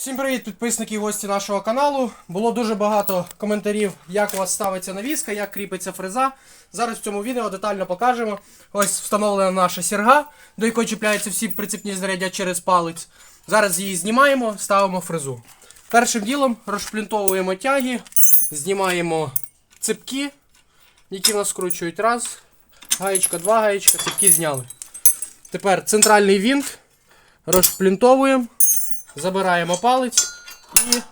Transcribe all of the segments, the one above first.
Всім привіт, підписники і гості нашого каналу. Було дуже багато коментарів, як у вас ставиться навіска, як кріпиться фреза. Зараз в цьому відео детально покажемо. Ось встановлена наша сірга, до якої чіпляються всі прицепні знаряддя через палець. Зараз її знімаємо, ставимо фрезу. Першим ділом розшплінтовуємо тяги, знімаємо ципки, які нас скручують. Раз, гаєчка, два гаєчка, ципки зняли. Тепер центральний вінт розшплінтовуємо. Забираємо палець і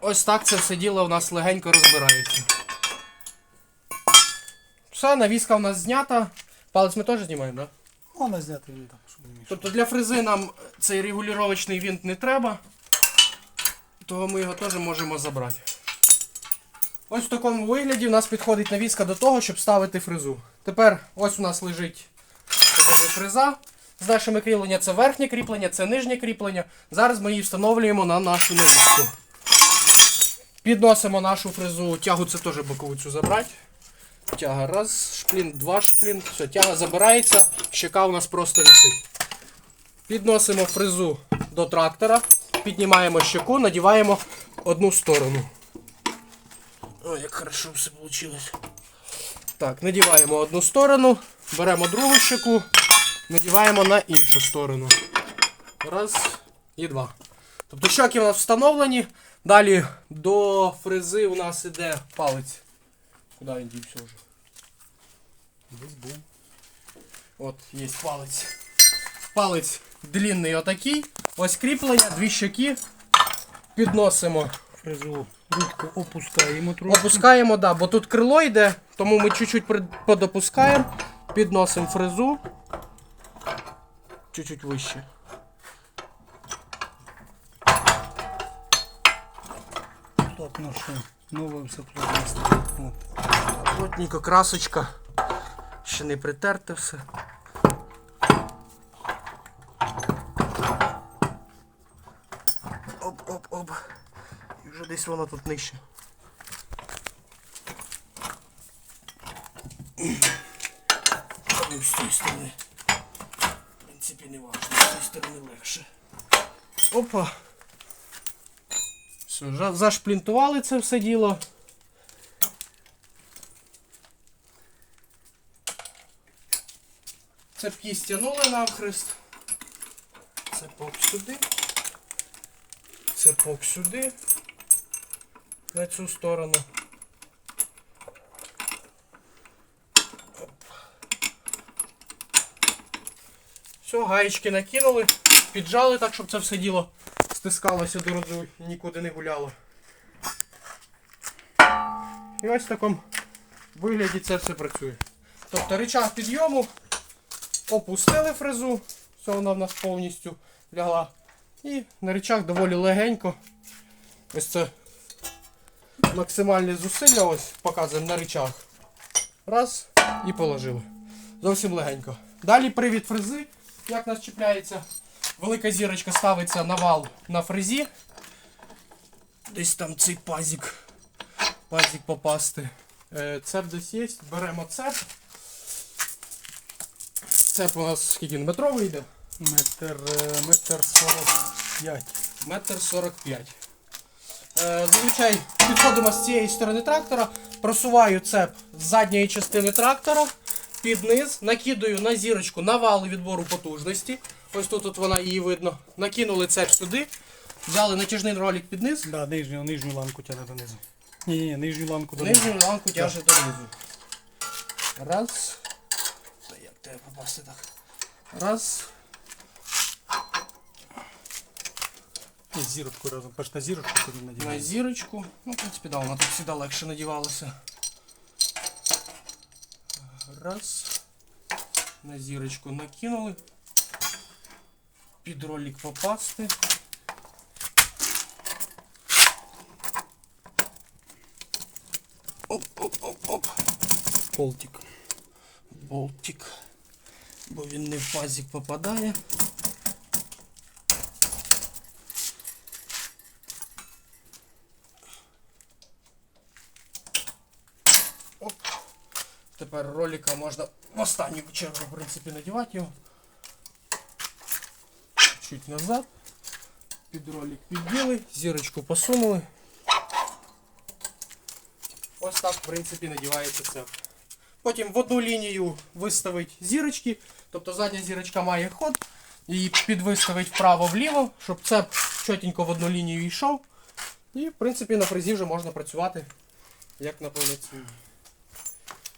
ось так це все діло у нас легенько розбирається. Все, навіска у нас знята. Палець ми теж знімаємо, так? Да? Можна зняти він так, щоб не. Тобто для фрези нам цей регулювачний винт не треба, того ми його теж можемо забрати. Ось в такому вигляді у нас підходить навіска до того, щоб ставити фрезу. Тепер ось у нас лежить покажи, фреза. З нашими кріплення це верхнє кріплення, це нижнє кріплення. Зараз ми її встановлюємо на нашу навіску. Підносимо нашу фрезу, тягу це теж бокову цю забрати. Тяга раз, шплін, два шплін. Все, тяга забирається, щека у нас просто висить. Підносимо фрезу до трактора, піднімаємо щеку, надіваємо одну сторону. Ой, як хорошо все вийшло. Так, надіваємо одну сторону, беремо другу щеку, надіваємо на іншу сторону. Раз і два. Тобто щоки у нас встановлені. Далі до фрези у нас іде палець. Куди він дівся вже? Десь був. От, є палець. Палець длинний отакий. Ось кріплення, дві щоки. Підносимо. Фрезу ручку опускаємо трохи. Опускаємо, да, бо тут крило йде, тому ми чуть-чуть подопускаємо. Підносимо фрезу. Чуть-чуть вище. Плотно, що нове все плотно стоїть. От. Плотненько, красочка. Ще не притерте все. Оп-оп-оп. І вже десь воно тут нижче. Ну, з цієї сторони. Принципі, не важно, з цієї сторони легше. Опа. Все, зашплінтували це все діло. Цепки стягнули навхрест. Цепок сюди. Цепок сюди. На цю сторону. Все, гаєчки накинули, піджали так, щоб це все діло стискалося до роду нікуди не гуляло. І ось в такому вигляді це все працює. Тобто рычаг підйому опустили фрезу, все вона в нас повністю лягла. І на речах доволі легенько. Ось це максимальне зусилля, ось показуємо на речах. Раз і положили. Зовсім легенько. Далі привід фрези, як нас чіпляється. Велика зірочка ставиться на вал на фрезі. Десь там цей пазик. Пазик попасти. Е, Цеп десь є. Беремо цеп. Цеп у нас скільки метровий йде? Метр, е, метр сорок п'ять. Метр 45. Е, зазвичай підходимо з цієї сторони трактора, просуваю цеп з задньої частини трактора під низ, накидаю на зірочку на вал відбору потужності. Ось тут от вона її видно. Накинули цеп сюди, взяли натяжний ролик під низ, Да, нижню, нижню ланку тягне донизу. Ні, ні, ні, нижню ланку донизу. нижню ланку тяже донизу. Раз. Та як тебе попасти так? Раз. І з зірочкою разом. Перш на зірочку, потім на зірочку. Ну, в принципі, да, вона так завжди легше надівалася. Раз. На зірочку накинули. Під ролик попасти. Оп-оп-оп-оп. Полтик. Болтик. Бо він не в пазик попадає. Тепер ролика можна в останню чергу, в принципі, надівати його. Чуть назад. Під ролик підділи, зірочку посунули. Ось так, в принципі, надівається цеп. Потім в одну лінію виставить зірочки, тобто задня зірочка має ход, і підвиставить вправо-вліво, щоб цеп чотенько в одну лінію йшов. І, в принципі, на фрезі вже можна працювати як на повноцінній.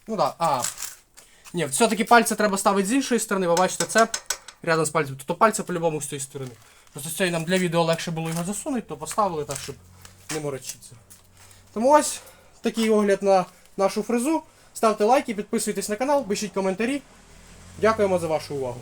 Ну так, да. а. Ні, все-таки пальця треба ставити з іншої сторони, ви бачите цеп рядом з пальцем. Тобто пальця по-любому з тієї сторони. Просто з нам для відео легше було його засунути, то поставили так, щоб не морочитися. Тому ось такий огляд на нашу фрезу. Ставте лайки, підписуйтесь на канал, пишіть коментарі. Дякуємо за вашу увагу.